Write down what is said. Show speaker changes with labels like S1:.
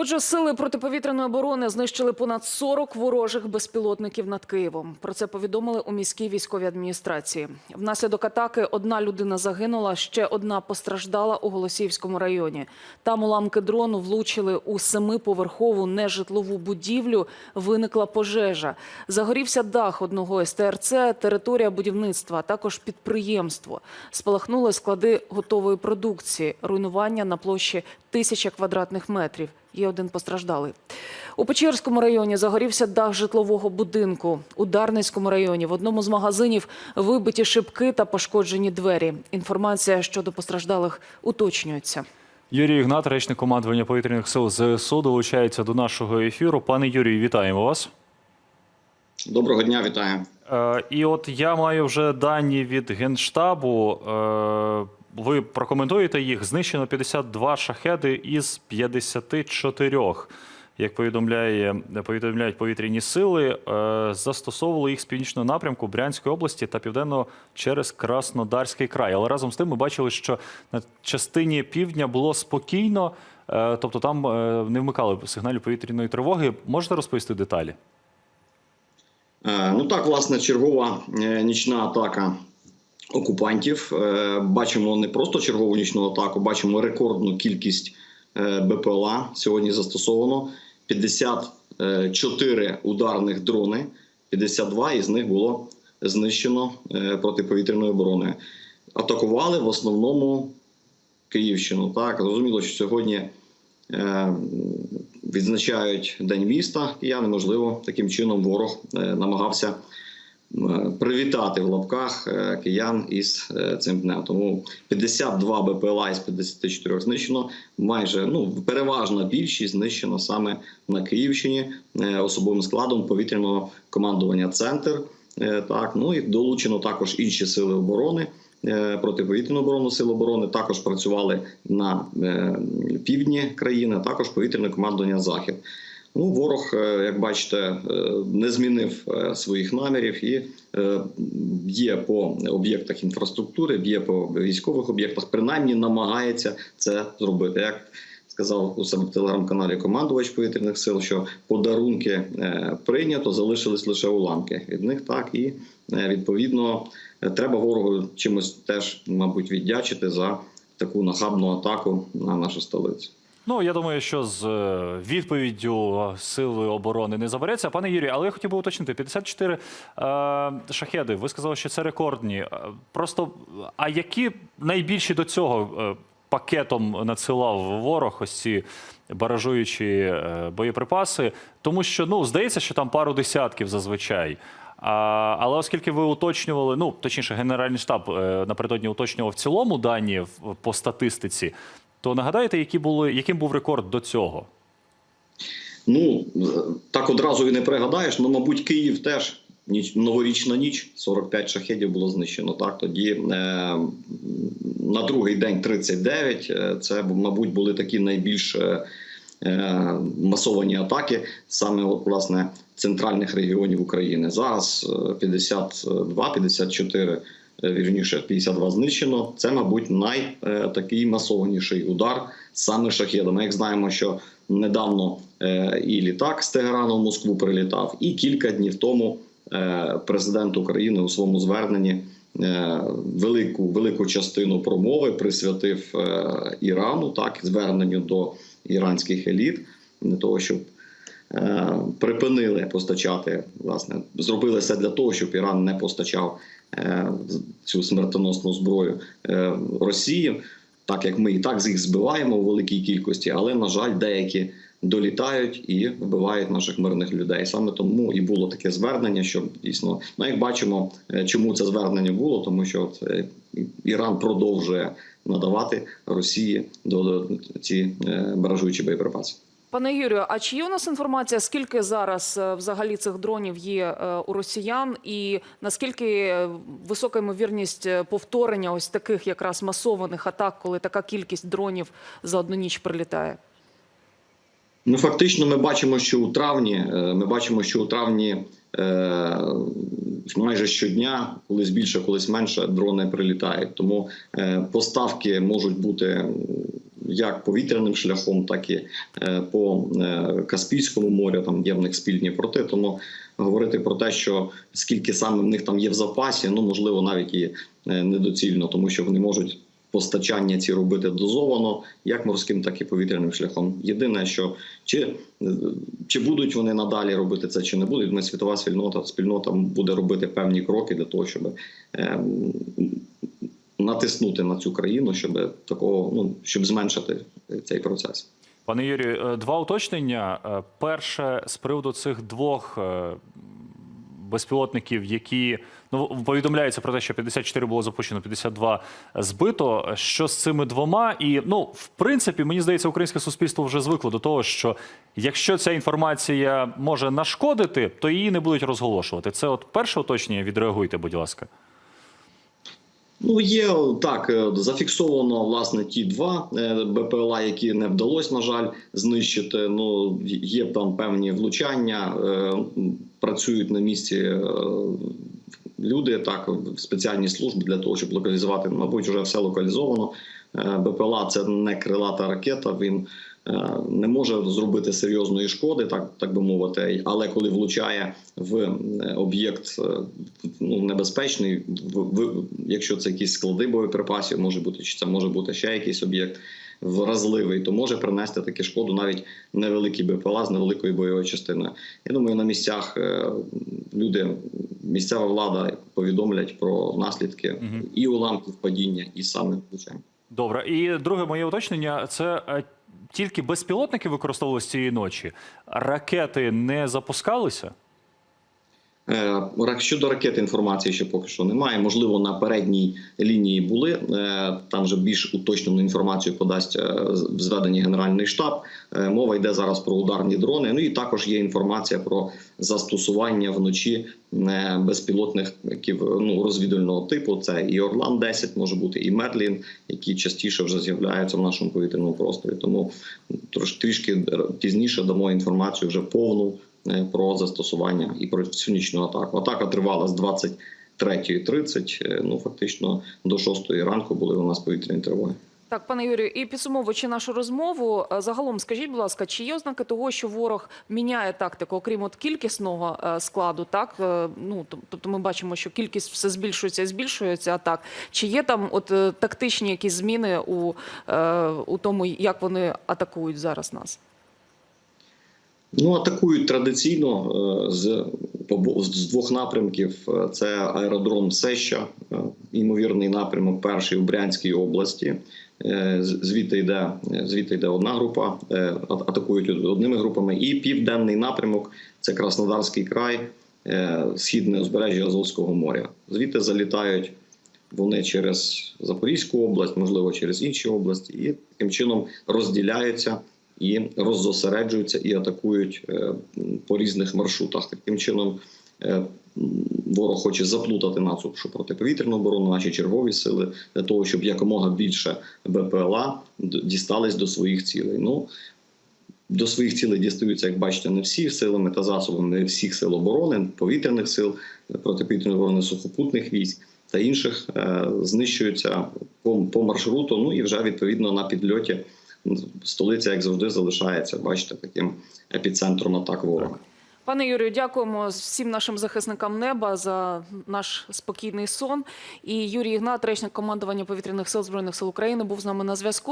S1: Отже, сили протиповітряної оборони знищили понад 40 ворожих безпілотників над Києвом. Про це повідомили у міській військовій адміністрації. Внаслідок атаки одна людина загинула, ще одна постраждала у Голосіївському районі. Там уламки дрону влучили у семиповерхову нежитлову будівлю. Виникла пожежа. Загорівся дах одного СТРЦ, територія будівництва, а також підприємство. Спалахнули склади готової продукції. Руйнування на площі тисяча квадратних метрів. Є один постраждалий. У Печерському районі загорівся дах житлового будинку. У Дарницькому районі в одному з магазинів вибиті шибки та пошкоджені двері. Інформація щодо постраждалих уточнюється.
S2: Юрій Ігнат, речник командування повітряних сил ЗСУ, долучається до нашого ефіру. Пане Юрію, вітаємо вас.
S3: Доброго дня, вітаю.
S2: Е, і от я маю вже дані від Генштабу. Ви прокоментуєте їх. Знищено 52 шахеди із 54. Як повідомляє, повідомляють повітряні сили, е, застосовували їх з північного напрямку Брянської області та південно через Краснодарський край. Але разом з тим ми бачили, що на частині півдня було спокійно, е, тобто там е, не вмикали сигналів повітряної тривоги. Можете розповісти деталі?
S3: Ну так, власне, чергова нічна атака окупантів. Е, Бачимо не просто чергову нічну атаку, бачимо рекордну кількість е, БПЛА. Сьогодні застосовано 54 ударних дрони, 52 із них було знищено е, протиповітряною обороною. Атакували в основному Київщину. Так, зрозуміло, що сьогодні. е, відзначають День міста кияни. Можливо, таким чином ворог е, намагався е, привітати в лапках е, киян із е, цим днем. Тому 52 БПЛА із 54 знищено. Майже ну переважна більшість знищено саме на Київщині е, особовим складом повітряного командування Центр. Е, Так, ну і долучено також інші сили оборони. е, Протиповітряну оборону сил оборони також працювали на е, півдні країни, також повітряне командування Захід. Ну, ворог, е, як бачите, е, не змінив е, своїх намірів і б'є по об'єктах інфраструктури, б'є по військових об'єктах, принаймні намагається це зробити. Як сказав у себе телеграм-каналі командувач повітряних сил, що подарунки прийнято, залишились лише уламки. Від них так і відповідно треба ворогу чимось теж, мабуть, віддячити за таку нахабну атаку на нашу столицю.
S2: Ну, я думаю, що з е, відповіддю сили оборони не забереться. Пане Юрію, але я хотів би уточнити: 54 е, шахеди. Ви сказали, що це рекордні. Е, Просто а які найбільші до цього е, пакетом надсилав ворог ось ці баражуючі е, боєприпаси? Тому що ну здається, що там пару десятків зазвичай. А, але оскільки ви уточнювали, ну точніше, Генеральний штаб е, напередодні уточнював в цілому дані по статистиці, то нагадаєте, які були, яким був рекорд до цього?
S3: Ну е, так одразу і не пригадаєш. Ну, мабуть, Київ теж ніч новорічна ніч, 45 шахедів було знищено. Так тоді е, на другий день 39. Е, Це мабуть були такі найбільш е, е, масовані атаки, саме от власне центральних регіонів України. Зараз е, 52-54, е, вірніше 52 знищено. Це, мабуть, най е, масованіший удар саме шахедами. Як знаємо, що недавно е, і літак з Тегерану в Москву прилітав, і кілька днів тому е, президент України у своєму зверненні. е, Велику велику частину промови присвятив е, Ірану, так зверненню до іранських еліт для того, щоб е, припинили постачати, власне, зробили все для того, щоб Іран не постачав е, цю смертоносну зброю е, Росії, так як ми і так їх збиваємо у великій кількості, але на жаль, деякі долітають і вбивають наших мирних людей. Саме тому і було таке звернення, що дійсно, ну як бачимо, е, чому це звернення було, тому що от, е, Іран продовжує надавати Росії до, ці е, баражуючі боєприпаси.
S1: Пане Юрію, а чи є у нас інформація, скільки зараз е, взагалі цих дронів є е, у росіян, і наскільки е, висока ймовірність повторення ось таких якраз масованих атак, коли така кількість дронів за одну ніч прилітає?
S3: Ну, фактично, ми бачимо, що у травні ми бачимо, що у травні майже щодня, колись більше, колись менше, дрони прилітають. Тому поставки можуть бути як повітряним шляхом, так і е, по е, Каспійському морю. Там є в них спільні порти. Тому говорити про те, що скільки саме в них там є в запасі, ну можливо, навіть і е, недоцільно, тому що вони можуть. Постачання ці робити дозовано як морським, так і повітряним шляхом. Єдине, що чи, чи будуть вони надалі робити це, чи не будуть, ми світова спільнота спільнота буде робити певні кроки для того, щоб е, натиснути на цю країну, щоб такого ну щоб зменшити цей процес.
S2: Пане Юрію, е, два уточнення. Е, Перше з приводу цих двох е, безпілотників, які ну повідомляється про те, що 54 було запущено, 52 збито. Що з цими двома? І ну, в принципі, мені здається, українське суспільство вже звикло до того, що якщо ця інформація може нашкодити, то її не будуть розголошувати. Це от перше уточнення. Відреагуйте, будь ласка.
S3: Ну, є так, е, зафіксовано власне ті два е, БПЛА, які не вдалося, на жаль, знищити. Ну є там певні влучання, е, працюють на місці люди, так спеціальні служби для того, щоб локалізувати. Мабуть, вже все локалізовано. БПЛА це не крилата ракета. Він не може зробити серйозної шкоди, так так би мовити. Але коли влучає в е, об'єкт е, ну, небезпечний, в, в, якщо це якісь склади боєприпасів, може бути чи це може бути ще якийсь об'єкт вразливий, то може принести таку шкоду навіть невеликий БПЛА з невеликою бойовою частиною. Я думаю, на місцях е, люди, місцева влада повідомлять про наслідки
S2: Мгм.
S3: і уламків падіння, і саме влучання.
S2: Добре, і друге моє уточнення це е, тільки безпілотники використовувалися цієї ночі. Ракети не запускалися.
S3: Е, Щодо ракет інформації ще поки що немає. Можливо, на передній лінії були. Е, Там вже більш уточнену інформацію подасть е, в Генеральний штаб. Мова йде зараз про ударні дрони. Ну і також є інформація про застосування вночі безпілотників ну, розвідувального типу. Це і Орлан 10 може бути, і Мерлін, які частіше вже з'являються в нашому повітряному просторі. Тому трішки пізніше дамо інформацію вже повну про застосування і про нічну атаку. Атака тривала з 23.30, е, ну фактично до 6 ранку були у нас повітряні тривоги.
S1: Так, пане Юрію, і підсумовуючи нашу розмову, е, загалом скажіть, будь ласка, чи є ознаки того, що ворог міняє тактику, окрім от кількісного е, складу, так е, ну тобто ми бачимо, що кількість все збільшується і збільшується. А так чи є там от е, тактичні якісь зміни у, е, у тому, як вони атакують зараз нас?
S3: Ну, атакують традиційно е, з, з двох напрямків. Е, Це аеродром Сеща, е, ймовірний напрямок перший у Брянській області. Е, Звідти йде, звідти йде одна група, е, атакують одними групами. І південний напрямок це Краснодарський край, е, східне узбережжя Азовського моря. Звідти залітають вони через Запорізьку область, можливо, через інші області, і таким чином розділяються і роззосереджуються і атакують е, по різних маршрутах. Таким чином е, ворог хоче заплутати нашу протиповітряну оборону, наші чергові сили для того, щоб якомога більше БПЛА дістались до своїх цілей. Ну до своїх цілей дістаються, як бачите, не всі силами та засобами всіх сил оборони, повітряних сил, протиповітряної оборони сухопутних військ та інших е, знищуються по маршруту. Ну і вже відповідно на підльоті столиця, як завжди, залишається, бачите, таким епіцентром атак ворога.
S1: Пане Юрію, дякуємо всім нашим захисникам неба за наш спокійний сон. І Юрій Ігнат, речник командування повітряних сил збройних сил України, був з нами на зв'язку.